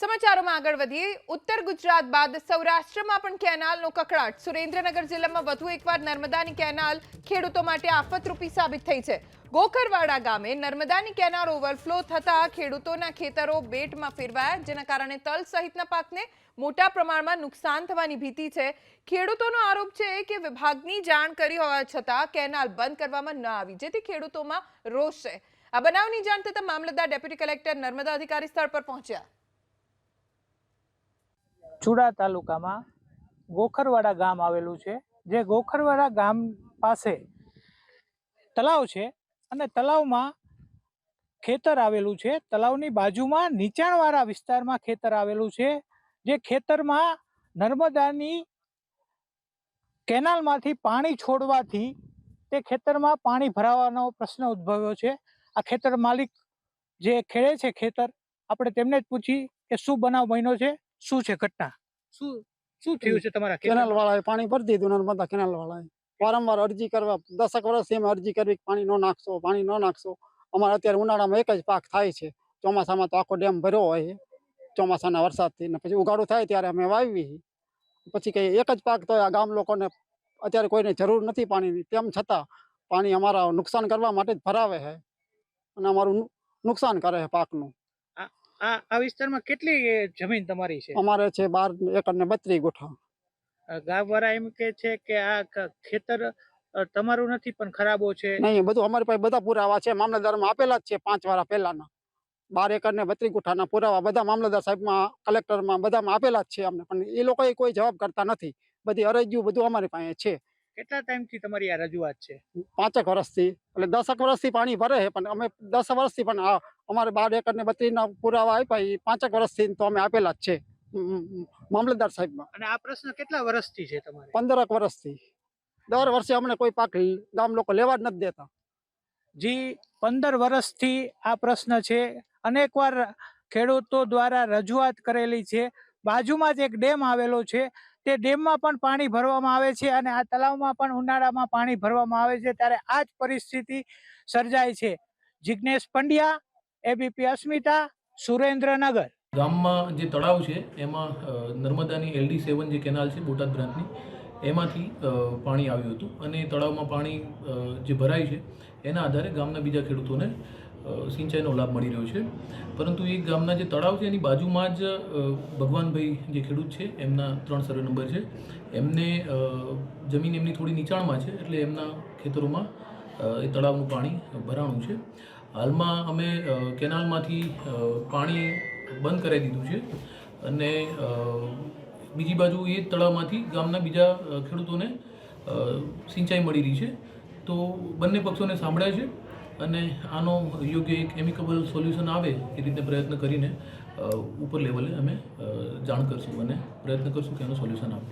સમાચારોમાં આગળ વધીએ. ઉત્તર ગુજરાત બાદ સૌરાષ્ટ્રમાં પણ કેનાલનો કકડાટ સુરેન્દ્રનગર જિલ્લામાં વધુ એકવાર નર્મદાની કેનાલ ખેડૂતો માટે આફતરૂપી સાબિત થઈ છે. ગોખરવાડા ગામે નર્મદાની કેનાલ ઓવરફ્લો થતા ખેડૂતોના ખેતરો બેટમાં ફેરવાયા, જેના કારણે તલ સહિતના પાકને મોટા પ્રમાણમાં નુકસાન થવાની ભીતિ છે. ખેડૂતોનો આરોપ છે કે વિભાગની જાણ કરી હોવા છતાં કેનાલ બંધ કરવામાં ન આવી, જેથી ખેડૂતોમાં રોષ છે. આ બનાવની જાણ થતાં મામલતદાર ડેપ્યુટી કલેક્ટર નર્મદા અધિકારી સ્થળ પર પહોંચ્યા. ચુડા તાલુકામાં ગોખરવાડા ગામ આવેલું છે, જે ગોખરવાડા ગામ પાસે તલાવ છે અને તલાવમાં ખેતર આવેલું છે. તલાવની બાજુમાં નીચાણવાળા વિસ્તારમાં ખેતર આવેલું છે, જે ખેતરમાં નર્મદાની કેનાલમાંથી પાણી છોડવાથી તે ખેતરમાં પાણી ભરાવાનો પ્રશ્ન ઉદ્ભવ્યો છે. આ ખેતર માલિક જે ખેડે છે ખેતર, આપણે તેમને જ પૂછી કે શું બનાવ બન્યો છે? શું છે ઘટના? શું શું થયું છે તમારા કેનાલ વાળાએ પાણી ભરી દીધું બધા કેનાલ વાળાએ. વારંવાર અરજી કરવા દસક વર્ષથી અમે અરજી કરવી પાણી ન નાખશો પાણી ન નાખશો. અમારે અત્યારે ઉનાળામાં એક જ પાક થાય છે. ચોમાસામાં તો આખો ડેમ ભર્યો હોય ચોમાસાના વરસાદથી ને પછી ઉગાડું થાય ત્યારે અમે વાવી પછી કંઈ એક જ પાક તો આ ગામ લોકોને અત્યારે કોઈને જરૂર નથી પાણીની. તેમ છતાં પાણી અમારા નુકસાન કરવા માટે જ ભરાવે છે. અને અમારું નુકસાન કરે છે પાકનું. આ આ વિસ્તારમાં કેટલી જમીન તમારી છે? અમારે છે બાર એકર ને બત્રીસ ગુઠા. ગામવાળા એમ કે છે કે આ ખેતર તમારું નથી પણ ખરાબો છે? નહીં બધું અમારી પાસે બધા પુરાવા છે. મામલતદારમાં આપેલા જ છે પાંચ વાળા પહેલાના. બાર એકર ને બત્રીસ ગુઠાના પુરાવા બધા મામલતદાર સાહેબમાં કલેક્ટરમાં બધામાં આપેલા જ છે અમને. પણ એ લોકોએ કોઈ જવાબ કરતા નથી. બધી અરજીઓ બધું અમારી પાસે છે. કેટલા ટાઈમથી તમારી આ રજૂઆત છે? પાંચેક વર્ષથી એટલે દસેક વર્ષથી પાણી ભરે છે પણ અમે દસ વર્ષથી પણ આ અમારે બાર એકર ને બત્રીના પુરાવા આપ્યા એ પાંચેક વર્ષથી તો અમે આપેલા જ છે મામલતદાર સાહેબમાં. અને આ પ્રશ્ન કેટલા વર્ષથી છે તમારે? પંદરક વર્ષથી. દર વર્ષે અમને કોઈ પાક ગામ લોકો લેવા જ નથી દેતા. જી પંદર વર્ષથી આ પ્રશ્ન છે. અનેકવાર ખેડૂતો દ્વારા રજૂઆત કરેલી છે. બાજુમાં જ એક ડેમ આવેલો છે. તે ડેમમાં પણ પાણી ભરવામાં આવે છે અને આ તલાવમાં પણ ઉનાળામાં પાણી ભરવામાં આવે છે ત્યારે આ જ પરિસ્થિતિ સર્જાય છે. જિજ્ઞેશ પંડ્યા, એબીપી અસ્મિતા, સુરેન્દ્રનગર. ગામમાં જે તળાવ છે, એમાં નર્મદાની એલડી સેવન જે કેનાલ છે, બોટાદ બ્રાન્ચની એમાંથી પાણી આવ્યું હતું. અને તળાવમાં પાણી જે ભરાય છે, એના આધારે ગામના બીજા ખેડૂતોને સિંચાઈનો લાભ મળી રહ્યો છે. પરંતુ એ ગામના જે તળાવ છે, એની બાજુમાં જ ભગવાનભાઈ જે ખેડૂત છે, એમના ત્રણ સર્વે નંબર છે. એમને જમીન એમની થોડી નીચાણમાં છે, એટલે એમના ખેતરોમાં એ તળાવનું પાણી ભરાણું છે. હાલમાં અમે કેનાલમાંથી પાણી બંધ કરાવી દીધું છે. અને બીજી બાજુ એ તળાવમાંથી ગામના બીજા ખેડૂતોને સિંચાઈ મળી રહી છે. તો બંને પક્ષોને સાંભળ્યા છે. અને આનો યોગ્ય એક એમિકેબલ સોલ્યુશન આવે એ રીતે પ્રયત્ન કરીને ઉપર લેવલે અમે જાણ કરશું અને પ્રયત્ન કરશું કે આનું સોલ્યુશન આવે.